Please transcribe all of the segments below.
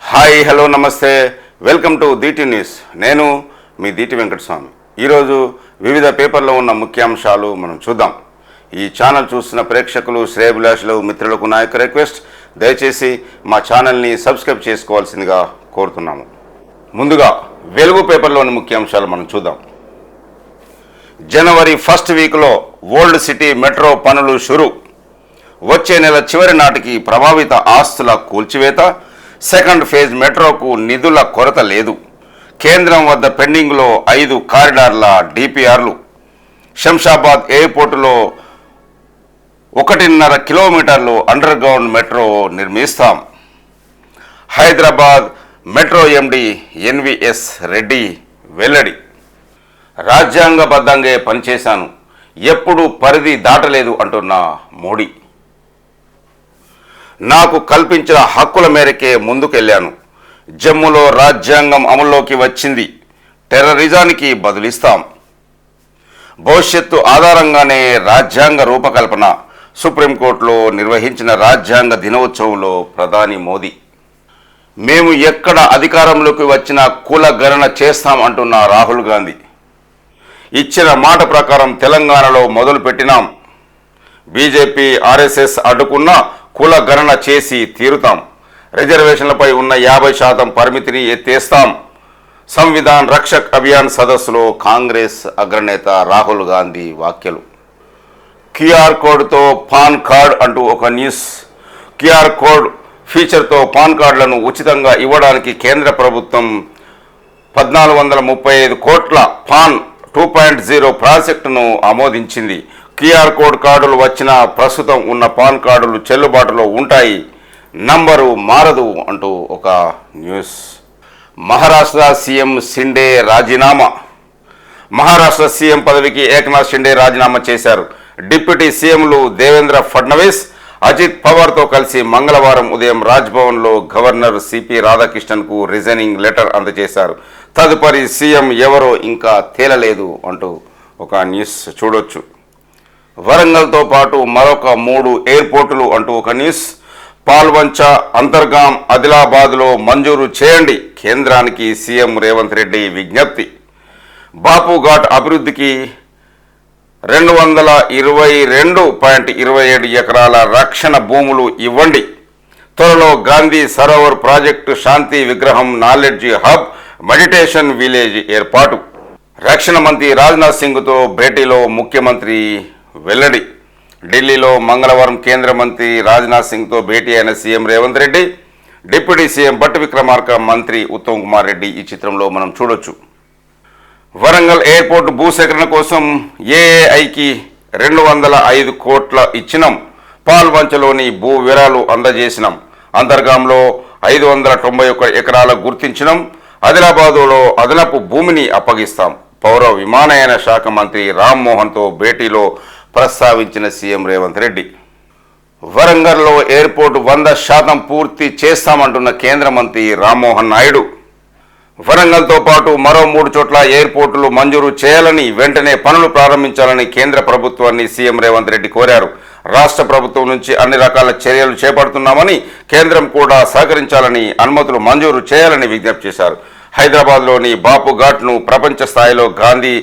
Hi hello నమస్తే. Welcome to DT news నేను మీ దీటి వెంకటస్వామి ఈరోజు వివిధ పేపర్లో ఉన్న ముఖ్యాంశాలు మనం చూద్దాం. ఈ ఛానల్ చూస్తున్న ప్రేక్షకులు శ్రేయభిలాషులు మిత్రులకు నా యొక్క రిక్వెస్ట్. దయచేసి మా ఛానల్ని సబ్స్క్రైబ్ చేసుకోవాల్సిందిగా కోరుతున్నాము. ముందుగా వెలుగు పేపర్లోని ముఖ్యాంశాలు మనం చూద్దాం. జనవరి ఫస్ట్ వీక్లో ఓల్డ్ సిటీ మెట్రో పనులు షురు. వచ్చే నెల చివరి నాటికి ప్రభావిత ఆస్తుల కూల్చివేత సెకండ్ ఫేజ్ మెట్రోకు నిధుల కొరత లేదు. కేంద్రం వద్ద పెండింగ్లో ఐదు కారిడార్ల డిపిఆర్లు. శంషాబాద్ ఎయిర్పోర్టులో ఒకటిన్నర కిలోమీటర్లు under ground metro నిర్మిస్తాం. Hyderabad metro MD NVS Reddy వెల్లడి. రాజ్యాంగబద్ధంగా పనిచేశాను. ఎప్పుడు పరిధి దాటలేదు అంటున్న మోడీ. నాకు కల్పించిన హక్కుల మేరకే ముందుకెళ్ళాను జమ్మూలో రాజ్యాంగం అమల్లోకి వచ్చింది. టెర్రరిజానికి బదులిస్తాం. భవిష్యత్తు ఆధారంగానే రాజ్యాంగ రూపకల్పన సుప్రీంకోర్టులో నిర్వహించిన రాజ్యాంగ దినోత్సవంలో ప్రధాని మోదీ. మేము ఎక్కడ అధికారంలోకి వచ్చినా కుల గణన చేస్తాం అంటున్న రాహుల్ గాంధీ. ఇచ్చిన మాట ప్రకారం తెలంగాణలో మొదలు పెట్టినాం బీజేపీ ఆర్ఎస్ఎస్ అడ్డుకున్న కుల గణన చేసి తీరుతాం. రిజర్వేషన్లపై ఉన్న యాభై శాతం పరిమితిని ఎత్తేస్తాం. సంవిధాన్ రక్షక్ అభియాన్ సదస్సులో కాంగ్రెస్ అగ్రనేత రాహుల్ గాంధీ వ్యాఖ్యలు. క్యూఆర్ కోడ్తో పాన్ కార్డ్ అంటూ ఒక న్యూస్. క్యూఆర్ కోడ్ ఫీచర్తో పాన్ కార్డులను ఉచితంగా ఇవ్వడానికి కేంద్ర ప్రభుత్వం పద్నాలుగు వందల ముప్పై ఐదు కోట్ల పాన్ టూ పాయింట్ జీరో ప్రాజెక్టును ఆమోదించింది. క్యూఆర్ కోడ్ కార్డులు వచ్చిన ప్రస్తుతం ఉన్న పాన్ కార్డులు చెల్లుబాటులో ఉంటాయి. నంబరు మారదు అంటూ ఒక న్యూస్. మహారాష్ట్ర సీఎం సిండే రాజీనామా. మహారాష్ట్ర సీఎం పదవికి ఏకనాథ్ షిండే రాజీనామా చేశారు. డిప్యూటీ సీఎంలు దేవేంద్ర ఫడ్నవీస్ అజిత్ పవార్తో కలిసి మంగళవారం ఉదయం రాజ్భవన్లో గవర్నర్ సిపి రాధాకృష్ణన్కు రిజైనింగ్ లెటర్ అందజేశారు. తదుపరి సీఎం ఎవరో ఇంకా తేలలేదు అంటూ ఒక న్యూస్ చూడొచ్చు. వరంగల్తో పాటు మరొక మూడు ఎయిర్పోర్టులు అంటూ ఒక న్యూస్. పాల్వంచ అంతర్గాం ఆదిలాబాద్లో మంజూరు చేయండి. కేంద్రానికి సీఎం రేవంత్ రెడ్డి విజ్ఞప్తి. బాపు ఘాట్ అభివృద్ధికి రెండు వందల ఇరవై రెండు పాయింట్ ఇరవై ఏడు ఎకరాల రక్షణ భూములు ఇవ్వండి. త్వరలో గాంధీ సరోవర్ ప్రాజెక్టు శాంతి విగ్రహం నాలెడ్జ్ హబ్ మెడిటేషన్ విలేజ్ ఏర్పాటు. రక్షణ మంత్రి రాజ్నాథ్ సింగ్తో భేటీలో ముఖ్యమంత్రి వెల్లడి. ఢిల్లీలో మంగళవారం కేంద్ర మంత్రి రాజ్నాథ్ సింగ్తో భేటీ అయిన CM Revanth Reddy deputy CM Bhatti Vikramarka మంత్రి ఉత్తమ్ కుమార్ రెడ్డి ఈ చిత్రంలో మనం చూడొచ్చు. వరంగల్ ఎయిర్పోర్ట్ భూసేకరణ కోసం ఏఐకి రెండు వందల ఐదు కోట్ల ఇచ్చినాం. పాల్వంచలోని భూ వివరాలు అందజేసినాం. అంతర్గాంలో ఐదు వందల తొంభై ఒక్క ఎకరాల గుర్తించినాం. ఆదిలాబాదులో అదనపు భూమిని అప్పగిస్తాం. పౌర విమానయాన శాఖ మంత్రి రామ్మోహన్తో భేటీలో ప్రస్తావించిన సీఎం రేవంత్ రెడ్డి. వరంగల్లో ఎయిర్పోర్ట్ వంద శాతం పూర్తి చేస్తామంటున్న కేంద్ర మంత్రి రామ్మోహన్ నాయుడు. వరంగల్తో పాటు మరో మూడు చోట్ల ఎయిర్పోర్టులు మంజూరు చేయాలని వెంటనే పనులు ప్రారంభించాలని కేంద్ర ప్రభుత్వాన్ని సీఎం రేవంత్ రెడ్డి కోరారు. రాష్ట్ర ప్రభుత్వం నుంచి అన్ని రకాల చర్యలు చేపడుతున్నామని కేంద్రం కూడా సహకరించాలని అనుమతులు మంజూరు చేయాలని విజ్ఞప్తి చేశారు. హైదరాబాద్లోని బాపు ఘాట్ను ప్రపంచ స్థాయిలో గాంధీ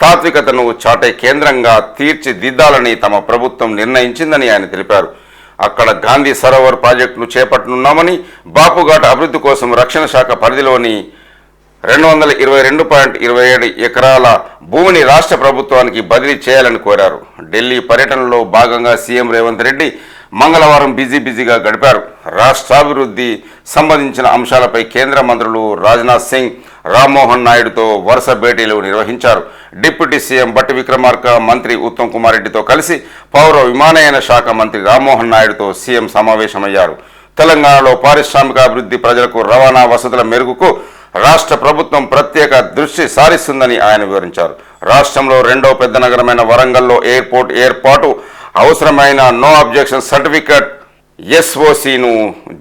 తాత్వికతను చాటే కేంద్రంగా తీర్చిదిద్దాలని తమ ప్రభుత్వం నిర్ణయించిందని ఆయన తెలిపారు. అక్కడ గాంధీ సరోవర్ ప్రాజెక్టును చేపట్టనున్నామని బాపుఘాట్ అభివృద్ధి కోసం రక్షణ శాఖ పరిధిలోని రెండు వందల ఇరవై రెండు పాయింట్ ఇరవై ఏడు ఎకరాల భూమిని రాష్ట్ర ప్రభుత్వానికి బదిలీ చేయాలని కోరారు. ఢిల్లీ పర్యటనలో భాగంగా సీఎం రేవంత్ రెడ్డి మంగళవారం బిజీ బిజీగా గడిపారు. రాష్ట్రాభివృద్ధి సంబంధించిన అంశాలపై కేంద్ర మంత్రులు రాజ్నాథ్ సింగ్ రామ్మోహన్ నాయుడుతో వరుస భేటీలు నిర్వహించారు. డిప్యూటీ సీఎం బట్టి విక్రమార్క మంత్రి ఉత్తమ్ కుమార్ రెడ్డితో కలిసి పౌర విమానయాన శాఖ మంత్రి రామ్మోహన్ నాయుడుతో సీఎం సమావేశమయ్యారు. తెలంగాణలో పారిశ్రామిక అభివృద్ధి ప్రజలకు రవాణా వసతుల మెరుగుకు రాష్ట్ర ప్రభుత్వం ప్రత్యేక దృష్టి సారిస్తుందని ఆయన వివరించారు. రాష్ట్రంలో రెండో పెద్ద నగరమైన వరంగల్లో ఎయిర్పోర్ట్ ఏర్పాటు అవసరమైన నో అబ్జెక్షన్ సర్టిఫికెట్ ఎస్ఓసిను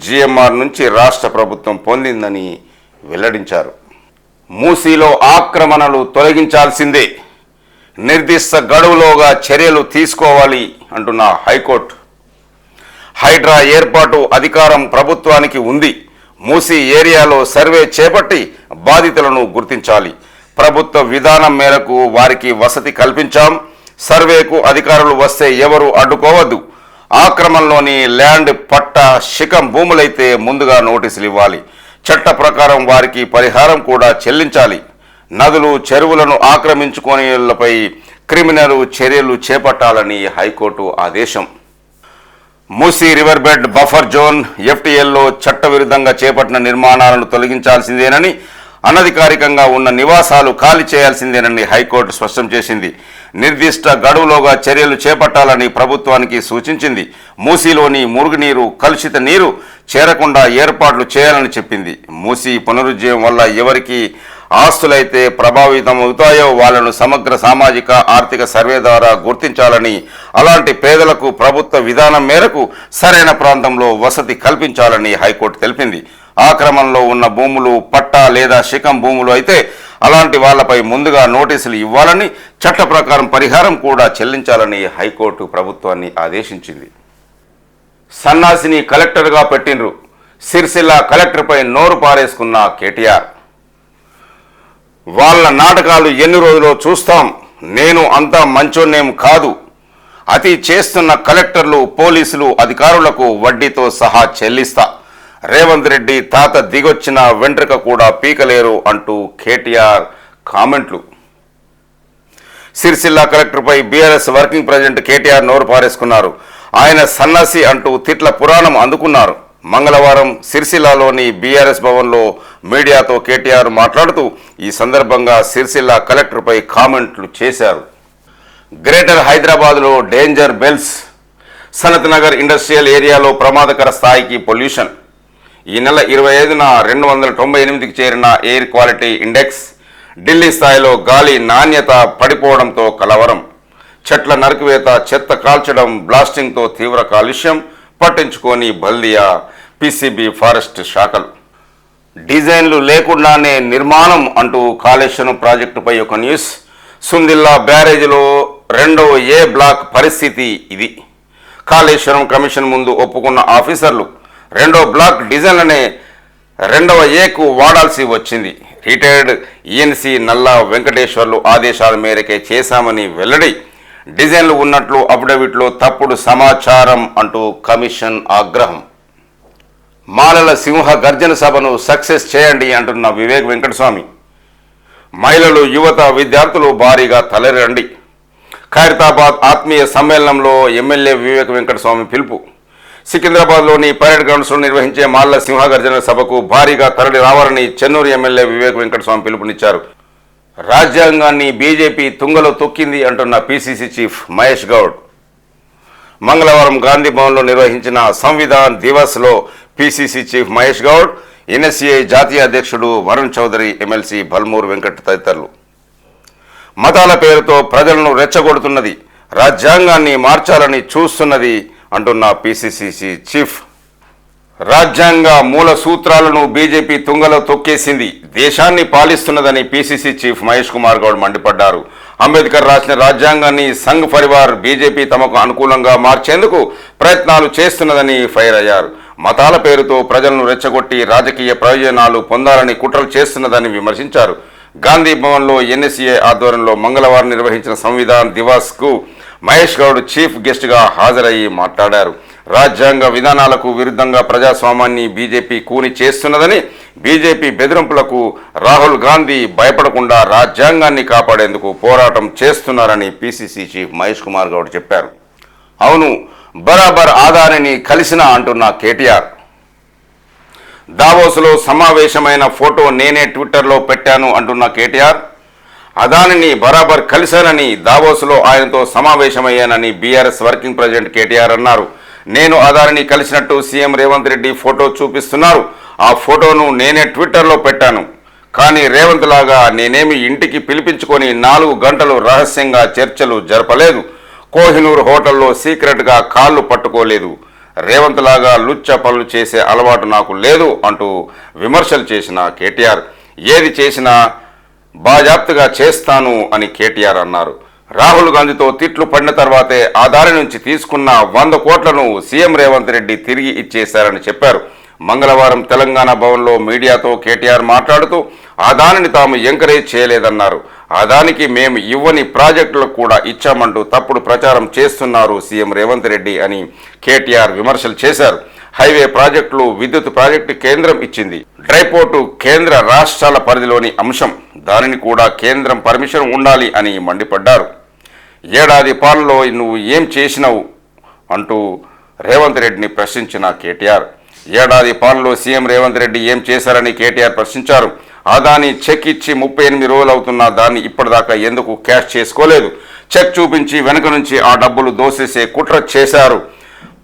జిఎంఆర్ నుంచి రాష్ట్ర ప్రభుత్వం పొందిందని వెల్లడించారు. మూసీలో ఆక్రమణలు తొలగించాల్సిందే. నిర్దిష్ట గడువులోగా చర్యలు తీసుకోవాలి అంటున్న హైకోర్టు. హైడ్రా ఏర్పాటు అధికారం ప్రభుత్వానికి ఉంది. మూసీ ఏరియాలో సర్వే చేపట్టి బాధితులను గుర్తించాలి. ప్రభుత్వ విధానం మేరకు వారికి వసతి కల్పించాం. సర్వేకు అధికారులు వస్తే ఎవరు అడ్డుకోవద్దు. ఆక్రమణలోని ల్యాండ్ పట్ట శిఖం భూములైతే ముందుగా నోటీసులు ఇవ్వాలి. చట్ట ప్రకారం వారికి పరిహారం కూడా చెల్లించాలి. నదులు చెరువులను ఆక్రమించుకునేలపై క్రిమినల్ చర్యలు చేపట్టాలని హైకోర్టు ఆదేశం. Musi river bed buffer zone ఎఫ్టీఎల్లో చట్టవిరుద్ధంగా చేపట్టిన నిర్మాణాలను తొలగించాల్సిందేనని అనధికారికంగా ఉన్న నివాసాలు ఖాళీ చేయాల్సిందేనని హైకోర్టు స్పష్టం చేసింది. నిర్దిష్ట గడువులోగా చర్యలు చేపట్టాలని ప్రభుత్వానికి సూచించింది. మూసీలోని మురుగునీరు కలుషిత నీరు చేరకుండా ఏర్పాట్లు చేయాలని చెప్పింది. మూసీ పునరుజ్జయం వల్ల ఎవరికి ఆస్తులైతే ప్రభావితం అవుతాయో వాళ్ళను సమగ్ర సామాజిక ఆర్థిక సర్వే ద్వారా గుర్తించాలని అలాంటి పేదలకు ప్రభుత్వ విధానం మేరకు సరైన ప్రాంతంలో వసతి కల్పించాలని హైకోర్టు తెలిపింది. ఆక్రమణలో ఉన్న భూములు పట్టా లేదా శిఖం భూములు అయితే అలాంటి వాళ్ళపై ముందుగా నోటీసులు ఇవ్వాలని చట్ట ప్రకారం పరిహారం కూడా చెల్లించాలని హైకోర్టు ప్రభుత్వాన్ని ఆదేశించింది. సన్నాసిని కలెక్టర్గా పెట్టిండ్రు. సిరిసిల్ల కలెక్టర్పై నోరు పారేసుకున్న కేటీఆర్. వాళ్ళ నాటకాలు ఎన్ని రోజులో చూస్తాం? నేను అంతా మంచోన్నేం కాదు. అతి చేస్తున్న కలెక్టర్లు పోలీసులు అధికారులకు వడ్డీతో సహా చెల్లిస్తా. రేవంత్ రెడ్డి తాత దిగొచ్చిన వెంట్రుక కూడా పీకలేరు అంటూ కేటీఆర్ కామెంట్లు. సిరిసిల్ల కలెక్టర్పై బీఆర్ఎస్ వర్కింగ్ ప్రెసిడెంట్ కేటీఆర్ నోరు పారేసుకున్నారు. ఆయన సన్నాసి అంటూ తిట్ల పురాణం అందుకున్నారు. మంగళవారం సిరిసిల్లాలోని బీఆర్ఎస్ భవన్లో మీడియాతో కేటీఆర్ మాట్లాడుతూ ఈ సందర్భంగా సిరిసిల్ల కలెక్టర్పై కామెంట్లు చేశారు. గ్రేటర్ హైదరాబాద్లో danger bells Sanath Nagar industrial ఏరియాలో ప్రమాదకర స్థాయికి పొల్యూషన్. ఈ నెల ఇరవై ఐదున రెండు వందల తొంభై ఎనిమిదికి చేరిన ఎయిర్ క్వాలిటీ ఇండెక్స్ ఢిల్లీ స్థాయిలో గాలి నాణ్యత పడిపోవడంతో కలవరం. చెట్ల నరికివేత చెత్త కాల్చడం బ్లాస్టింగ్తో తీవ్ర కాలుష్యం పట్టించుకొని బల్దియా. పిసిబి ఫారెస్ట్ శాఖలు. డిజైన్లు లేకుండానే నిర్మాణం అంటూ కాళేశ్వరం ప్రాజెక్టుపై ఒక న్యూస్. సుందిల్లా బ్యారేజ్లో రెండవ ఏ బ్లాక్ పరిస్థితి ఇది? కాళేశ్వరం కమిషన్ ముందు ఒప్పుకున్న ఆఫీసర్లు రెండో బ్లాక్ డిజైన్లనే రెండవ ఏకు వాడాల్సి వచ్చింది. రిటైర్డ్ ఈఎన్సి నల్లా వెంకటేశ్వర్లు ఆదేశాల మేరకే చేశామని వెల్లడి. డిజైన్లు ఉన్నట్లు అఫిడవిట్లో తప్పుడు సమాచారం అంటూ కమిషన్ ఆగ్రహం. మాలల సింహ గర్జన సభను సక్సెస్ చేయండి అంటున్న వివేక్ వెంకటస్వామి. మహిళలు యువత విద్యార్థులు భారీగా తలరండి ఖైరతాబాద్ ఆత్మీయ సమ్మేళనంలో ఎమ్మెల్యే వివేక్ వెంకటస్వామి పిలుపు. సికింద్రాబాద్లోని పరేడ్ గ్రౌండ్స్లో నిర్వహించే మాల్ల సింహగర్జన సభకు భారీగా తరలి రావాలని చెన్నూరు ఎమ్మెల్యే వివేక్ వెంకటస్వామి పిలుపునిచ్చారు. రాజ్యాంగాన్ని బీజేపీ తుంగలో తొక్కింది అంటున్న పీసీసీ చీఫ్ మహేష్ గౌడ్. మంగళవారం గాంధీ భవన్లో నిర్వహించిన Samvidhan దివస్లో PCC chief Mahesh Goud NSCI జాతీయ అధ్యక్షుడు వరుణ్ చౌదరి ఎమ్మెల్సీ బల్మూర్ వెంకట్ తదితరులు. మతాల పేరుతో ప్రజలను రెచ్చగొడుతున్నది రాజ్యాంగాన్ని మార్చాలని చూస్తున్నది అంటున్న పీసీసీ చీఫ్ రాజ్యాంగ మూల సూత్రాలను బీజేపీ తుంగలో తొక్కేసింది. దేశాన్ని పాలిస్తున్నదని పీసీసీ చీఫ్ మహేష్ కుమార్ గౌడ్ మండిపడ్డారు. అంబేద్కర్ రాసిన రాజ్యాంగాన్ని సంఘ్ పరివార్ బీజేపీ తమకు అనుకూలంగా మార్చేందుకు ప్రయత్నాలు చేస్తున్నదని ఫైర్ అయ్యారు. మతాల పేరుతో ప్రజలను రెచ్చగొట్టి రాజకీయ ప్రయోజనాలు పొందాలని కుట్రలు చేస్తున్నదని విమర్శించారు. గాంధీ భవన్లో ఎన్ఎస్ఏ ఆధ్వర్యంలో మంగళవారం నిర్వహించిన సంవిధాన్ దివాస్కు మహేష్ గౌడ్ చీఫ్ గెస్ట్గా హాజరయ్యి మాట్లాడారు. రాజ్యాంగ విధానాలకు విరుద్ధంగా ప్రజాస్వామ్యాన్ని బీజేపీ కూని చేస్తున్నదని బీజేపీ బెదిరింపులకు రాహుల్ గాంధీ భయపడకుండా రాజ్యాంగాన్ని కాపాడేందుకు పోరాటం చేస్తున్నారని పీసీసీ చీఫ్ మహేష్ కుమార్ గౌడ్ చెప్పారు. అవును బరాబర్ ఆదానిని కలిసిన అంటున్న కేటీఆర్. దావోస్లో సమావేశమైన ఫోటో నేనే ట్విట్టర్లో పెట్టాను అంటున్న కేటీఆర్. అదానిని బరాబర్ కలిశానని దావోస్లో ఆయనతో సమావేశమయ్యానని బీఆర్ఎస్ వర్కింగ్ ప్రెసిడెంట్ కేటీఆర్ అన్నారు. నేను అదారిని కలిసినట్టు సీఎం రేవంత్ రెడ్డి ఫోటో చూపిస్తున్నారు. ఆ ఫోటోను నేనే ట్విట్టర్లో పెట్టాను. కానీ రేవంత్ లాగా నేనేమి ఇంటికి పిలిపించుకొని నాలుగు గంటలు రహస్యంగా చర్చలు జరపలేదు. కోహినూర్ హోటల్లో సీక్రెట్గా కాళ్ళు పట్టుకోలేదు. రేవంత్ లాగా లుచ్చ పనులు చేసే అలవాటు నాకు లేదు అంటూ విమర్శలు చేసిన కేటీఆర్. ఏది చేసినా బాజాప్తుగా చేస్తాను అని కేటీఆర్ అన్నారు. రాహుల్ గాంధీతో తిట్లు పడిన తర్వాతే ఆ దారి నుంచి తీసుకున్న వంద కోట్లను సీఎం రేవంత్ రెడ్డి తిరిగి ఇచ్చేశారని చెప్పారు. మంగళవారం తెలంగాణ భవన్లో మీడియాతో కేటీఆర్ మాట్లాడుతూ అదానిని తాము ఎంకరేజ్ చేయలేదన్నారు. అదానికి మేము ఇవ్వని ప్రాజెక్టులకు కూడా ఇచ్చామంటూ తప్పుడు ప్రచారం చేస్తున్నారు సీఎం రేవంత్ రెడ్డి అని కేటీఆర్ విమర్శలు చేశారు. హైవే ప్రాజెక్టులు విద్యుత్ ప్రాజెక్టు కేంద్రం ఇచ్చింది. డ్రైపోర్టు కేంద్ర రాష్ట్రాల పరిధిలోని అంశం. దానిని కూడా కేంద్రం పర్మిషన్ ఉండాలి అని మండిపడ్డారు. ఏడాది పాలనలో నువ్వు ఏం చేసినావు? అంటూ రేవంత్ రెడ్డిని ప్రశ్నించిన కేటీఆర్. ఏడాది పాలనలో సీఎం రేవంత్ రెడ్డి ఏం చేశారని కేటీఆర్ ప్రశ్నించారు. అదాని చెక్ ఇచ్చి ముప్పై ఎనిమిది రోజులు అవుతున్నా దాన్ని ఇప్పటిదాకా ఎందుకు క్యాష్ చేసుకోలేదు? చెక్ చూపించి వెనక నుంచి ఆ డబ్బులు దోసేసే కుట్ర చేశారు.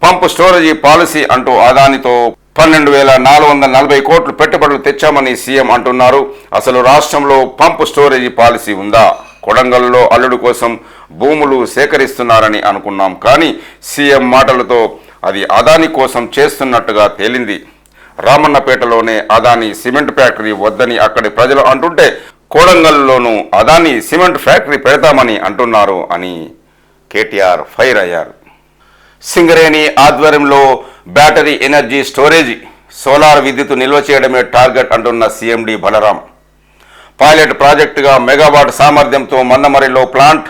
పంపు స్టోరేజీ పాలసీ అంటూ అదానితో పన్నెండు వేల నాలుగు వందల నలభై కోట్లు పెట్టుబడులు తెచ్చామని సీఎం అంటున్నారు. అసలు రాష్ట్రంలో పంప్ స్టోరేజీ పాలసీ ఉందా? కొడంగల్లో అల్లుడు కోసం భూములు సేకరిస్తున్నారని అనుకున్నాం కానీ సీఎం మాటలతో అది అదాని కోసం చేస్తున్నట్టుగా తేలింది. రామన్నపేటలోనే అదాని సిమెంట్ ఫ్యాక్టరీ వద్దని అక్కడి ప్రజలు అంటుంటే కోడంగల్లోనూ అదాని సిమెంట్ ఫ్యాక్టరీ పెడతామని అంటున్నారు అని కేటీఆర్ ఫైర్ అయ్యారు. సింగరేణి ఆధ్వర్యంలో బ్యాటరీ ఎనర్జీ స్టోరేజీ సోలార్ విద్యుత్ నిల్వ చేయడమే టార్గెట్ అంటున్న సీఎండి బలరాం. పైలట్ ప్రాజెక్టుగా మెగావాట్ సామర్థ్యంతో మన్నమరిలో ప్లాంట్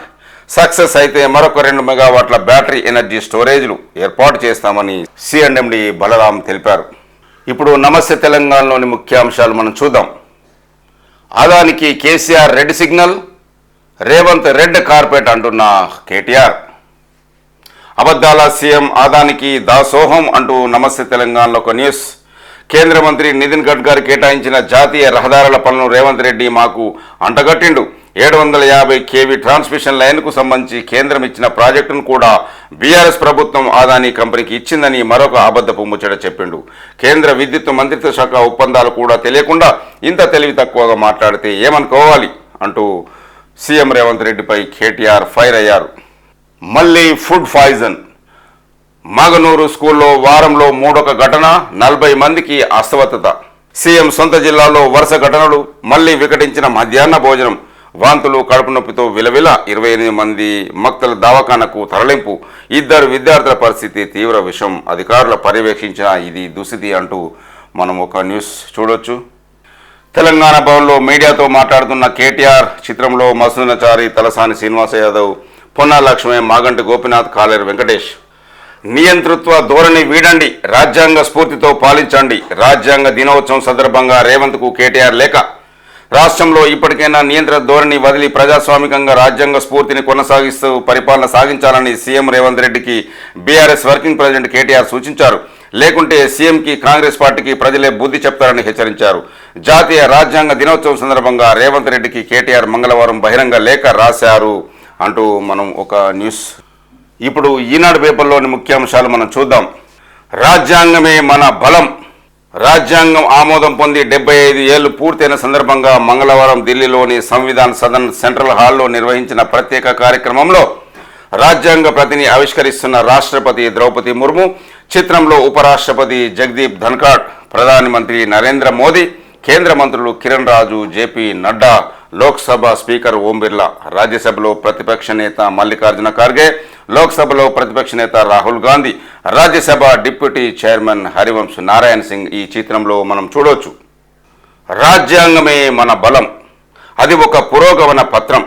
సక్సెస్ అయితే మరొక రెండు మెగావాట్ల బ్యాటరీ ఎనర్జీ స్టోరేజ్లు ఏర్పాటు చేస్తామని సిఎండి బలరాం తెలిపారు. ఇప్పుడు నమస్తే తెలంగాణలోని ముఖ్యాంశాలు మనం చూద్దాం. అదానికి KCR red signal Revanth red carpet అంటున్న కేటీఆర్. అబద్ధాల సీఎం ఆదానికి దాసోహం అంటూ నమస్తే తెలంగాణలో ఒక న్యూస్. కేంద్ర మంత్రి నితిన్ గడ్కరీ కేటాయించిన జాతీయ రహదారుల పనులు రేవంత్ రెడ్డి మాకు అంటగట్టిండు. ఏడు వందల యాభై కేవీ ట్రాన్స్మిషన్ లైన్కు సంబంధించి కేంద్రం ఇచ్చిన ప్రాజెక్టును కూడా బీఆర్ఎస్ ప్రభుత్వం ఆదాని కంపెనీకి ఇచ్చిందని మరొక అబద్ధపు ముచ్చట చెప్పిండు. కేంద్ర విద్యుత్ మంత్రిత్వ శాఖ ఒప్పందాలు కూడా తెలియకుండా ఇంత తెలివి తక్కువగా మాట్లాడితే ఏమనుకోవాలి? అంటూ సీఎం రేవంత్ రెడ్డిపై కేటీఆర్ ఫైర్ అయ్యారు. మళ్ళీ ఫుడ్ పాయిజన్. మాగనూరు స్కూల్లో వారంలో మూడొక ఘటన నలభై మందికి అస్వస్థత. సీఎం సొంత జిల్లాలో వరుస ఘటనలు మళ్ళీ వికటించిన మధ్యాహ్న భోజనం. వాంతులు కడుపు నొప్పితో విలవిల ఇరవై ఎనిమిది మంది మక్తల దవాఖానకు తరలింపు. ఇద్దరు విద్యార్థుల పరిస్థితి తీవ్ర విషం. అధికారుల పర్యవేక్షించిన ఇది దుస్థితి అంటూ మనం ఒక న్యూస్ చూడొచ్చు. తెలంగాణ భవన్లో మీడియాతో మాట్లాడుతున్న కేటీఆర్ చిత్రంలో మసూనచారి తలసాని శ్రీనివాస యాదవ్ పొన్నా మాగంటి గోపినాథ్ కాలేరు వెంకటేష్. నియంతృత్వ ధోరణి వీడండి రాజ్యాంగ స్ఫూర్తితో పాలించండి. రాజ్యాంగ దినోత్సవం సందర్భంగా రేవంత్కు కేటీఆర్ లేఖ. రాష్ట్రంలో ఇప్పటికైనా నియంత్రణ ధోరణి వదిలి ప్రజాస్వామికంగా రాజ్యాంగ స్ఫూర్తిని కొనసాగిస్తూ పరిపాలన సాగించాలని సీఎం రేవంత్ రెడ్డికి బీఆర్ఎస్ వర్కింగ్ ప్రెసిడెంట్ కేటీఆర్ సూచించారు. లేకుంటే సీఎంకి కాంగ్రెస్ పార్టీకి ప్రజలే బుద్ధి చెప్తారని హెచ్చరించారు. జాతీయ రాజ్యాంగ దినోత్సవం సందర్భంగా రేవంత్ రెడ్డికి కేటీఆర్ మంగళవారం బహిరంగ లేఖ రాశారు. అంటూ మనం ఒక న్యూస్. ఇప్పుడు ఈనాడు పేపర్లోని ముఖ్యాంశాలు మనం చూద్దాం. రాజ్యాంగమే మన బలం. రాజ్యాంగం ఆమోదం పొంది డెబ్బై ఐదు ఏళ్ళు పూర్తయిన సందర్భంగా మంగళవారం ఢిల్లీలోని సంవిధాన్ సదన్ సెంట్రల్ హాల్లో నిర్వహించిన ప్రత్యేక కార్యక్రమంలో రాజ్యాంగ ప్రతిని ఆవిష్కరిస్తున్న రాష్ట్రపతి ద్రౌపది ముర్ము చిత్రంలో ఉపరాష్ట్రపతి జగదీప్ ధన్ఖాడ్ ప్రధానమంత్రి నరేంద్ర మోదీ కేంద్ర మంత్రులు కిరణ్ రాజు జేపీ నడ్డా లోక్సభ స్పీకర్ ఓం బిర్లా రాజ్యసభలో ప్రతిపక్ష నేత మల్లికార్జున ఖార్గే లోక్సభలో ప్రతిపక్ష నేత రాహుల్ గాంధీ రాజ్యసభ డిప్యూటీ చైర్మన్ హరివంశ్ నారాయణ సింగ్ ఈ చిత్రంలో మనం చూడవచ్చు రాజ్యాంగమే మన బలం. అది ఒక పురోగమన పత్రం.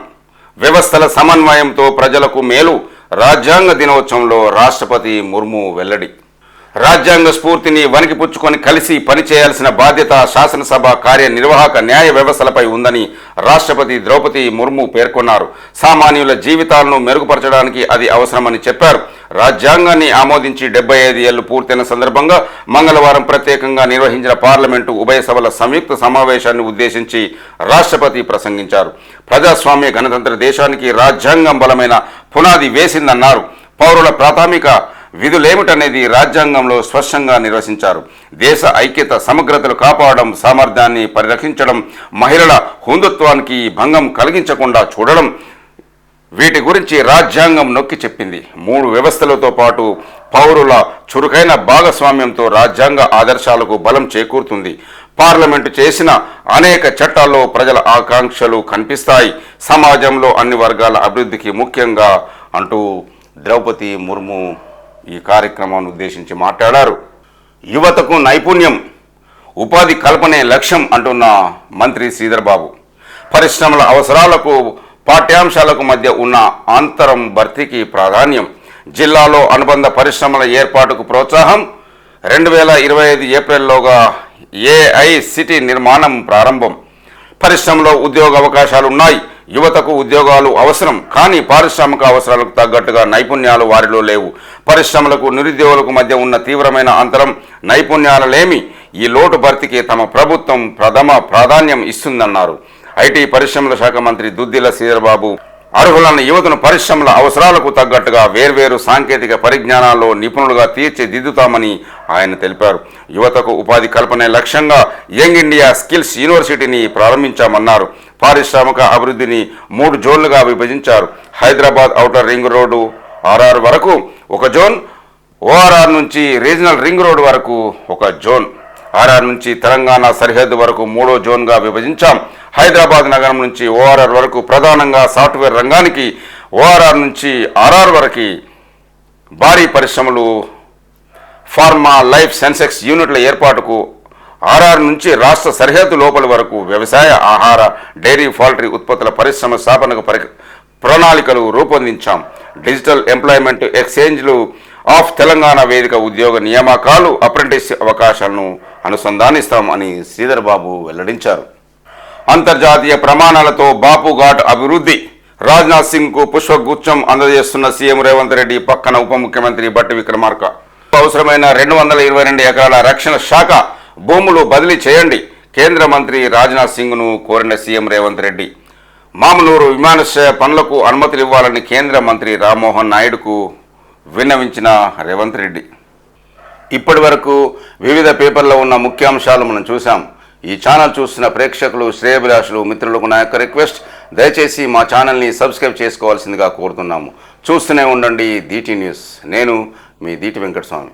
వ్యవస్థల సమన్వయంతో ప్రజలకు మేలు. రాజ్యాంగ దినోత్సవంలో రాష్ట్రపతి ముర్ము వెల్లడి. రాజ్యాంగ స్ఫూర్తిని వణికిపుచ్చుకొని కలిసి పనిచేయాల్సిన బాధ్యత శాసనసభ కార్యనిర్వాహక న్యాయ వ్యవస్థలపై ఉందని రాష్ట్రపతి ద్రౌపది ముర్ము పేర్కొన్నారు. సామాన్యుల జీవితాలను మెరుగుపరచడానికి అది అవసరమని చెప్పారు. రాజ్యాంగాన్ని ఆమోదించి డెబ్బై ఐదు ఏళ్ళు పూర్తయిన సందర్భంగా మంగళవారం ప్రత్యేకంగా నిర్వహించిన పార్లమెంటు ఉభయ సభల సంయుక్త సమావేశాన్ని ఉద్దేశించి రాష్ట్రపతి ప్రసంగించారు. ప్రజాస్వామ్య గణతంత్ర దేశానికి రాజ్యాంగం బలమైన పునాది వేసిందన్నారు. పౌరుల ప్రాథమిక విధులేమిటనేది రాజ్యాంగంలో స్పష్టంగా నిర్వచించారు. దేశ ఐక్యత సమగ్రతలు కాపాడడం సామర్థ్యాన్ని పరిరక్షించడం మహిళల హుందుత్వానికి భంగం కలిగించకుండా చూడడం వీటి గురించి రాజ్యాంగం నొక్కి చెప్పింది. మూడు వ్యవస్థలతో పాటు పౌరుల చురుకైన భాగస్వామ్యంతో రాజ్యాంగ ఆదర్శాలకు బలం చేకూరుతుంది. పార్లమెంటు చేసిన అనేక చట్టాల్లో ప్రజల ఆకాంక్షలు కనిపిస్తాయి. సమాజంలో అన్ని వర్గాల అభివృద్ధికి ముఖ్యంగా అంటూ ద్రౌపది ముర్ము ఈ కార్యక్రమాన్ని ఉద్దేశించి మాట్లాడారు. యువతకు నైపుణ్యం ఉపాధి కల్పనే లక్ష్యం అంటున్న మంత్రి శ్రీధర్బాబు. పరిశ్రమల అవసరాలకు పాఠ్యాంశాలకు మధ్య ఉన్న అంతరం భర్తీకి ప్రాధాన్యం. జిల్లాలో అనుబంధ పరిశ్రమల ఏర్పాటుకు ప్రోత్సాహం. రెండు వేల ఇరవై ఐదు ఏప్రిల్లోగా ఏఐ సిటీ నిర్మాణం ప్రారంభం. పరిశ్రమలో ఉద్యోగ అవకాశాలు ఉన్నాయి యువతకు ఉద్యోగాలు అవసరం కానీ పారిశ్రామిక అవసరాలకు తగ్గట్టుగా నైపుణ్యాలు వారిలో లేవు. పరిశ్రమలకు నిరుద్యోగులకు మధ్య ఉన్న తీవ్రమైన అంతరం నైపుణ్యాల లేమి ఈ లోటు భర్తీకి తమ ప్రభుత్వం ప్రథమ ప్రాధాన్యం ఇస్తుందన్నారు. ఐటీ పరిశ్రమల శాఖ మంత్రి దుద్దిల శ్రీధరబాబు అర్హులైన యువతను పరిశ్రమల అవసరాలకు తగ్గట్టుగా వేర్వేరు సాంకేతిక పరిజ్ఞానాల్లో నిపుణులుగా తీర్చిదిద్దుతామని ఆయన తెలిపారు. యువతకు ఉపాధి కల్పనే లక్ష్యంగా యంగ్ ఇండియా స్కిల్స్ యూనివర్సిటీని ప్రారంభించామన్నారు. పారిశ్రామిక అభివృద్ధిని మూడు జోన్లుగా విభజించారు. Hyderabad outer ring road RR వరకు ఒక జోన్ ఓఆర్ఆర్ నుంచి రీజనల్ రింగ్ రోడ్ వరకు ఒక జోన్. ఆర్ఆర్ నుంచి తెలంగాణ సరిహద్దు వరకు మూడో జోన్గా విభజించాం. హైదరాబాద్ నగరం నుంచి ఓఆర్ఆర్ వరకు ప్రధానంగా సాఫ్ట్వేర్ రంగానికి ఓఆర్ఆర్ నుంచి ఆర్ఆర్ వరకు భారీ పరిశ్రమలు ఫార్మా లైఫ్ సెన్సెక్స్ యూనిట్ల ఏర్పాటుకు ఆర్ఆర్ నుంచి రాష్ట్ర సరిహద్దు లోపల వరకు వ్యవసాయ ఆహార డైరీ పౌల్ట్రీ ఉత్పత్తుల పరిశ్రమ స్థాపనకు పరి ప్రణాళికలు రూపొందించాం. డిజిటల్ ఎంప్లాయ్మెంట్ ఎక్స్చేంజ్లు ఆఫ్ తెలంగాణ వేదిక ఉద్యోగ నియామకాలు అప్రెంటిస్ అవకాశాలను అనుసంధానిస్తాం అని శ్రీధర్ బాబు వెల్లడించారు. అంతర్జాతీయ ప్రమాణాలతో బాపు ఘాట్ అభివృద్ధి. రాజ్నాథ్ సింగ్కు పుష్పగుచ్చం అందజేస్తున్న సీఎం రేవంత్ రెడ్డి పక్కన ఉప ముఖ్యమంత్రి బట్టి విక్రమార్క. అవసరమైన రెండు వందల ఇరవై రెండు ఎకరాల రక్షణ శాఖ భూములు బదిలీ చేయండి కేంద్ర మంత్రి రాజ్నాథ్ సింగ్ను కోరిన సీఎం రేవంత్ రెడ్డి. మామూలు విమానాశ్రయ పనులకు అనుమతులు ఇవ్వాలని కేంద్ర మంత్రి రామ్మోహన్ నాయుడుకు విన్నవించిన రేవంత్ రెడ్డి. ఇప్పటి వరకు వివిధ పేపర్లో ఉన్న ముఖ్యాంశాలు మనం చూసాం ఈ ఛానల్ చూస్తున్న ప్రేక్షకులు శ్రేయభిలాషులు మిత్రులకు నా యొక్క రిక్వెస్ట్ దయచేసి మా ఛానల్ని సబ్స్క్రైబ్ చేసుకోవాల్సిందిగా కోరుతున్నాము. చూస్తూనే ఉండండి దీటి న్యూస్. నేను మీ దీటి వెంకటస్వామి.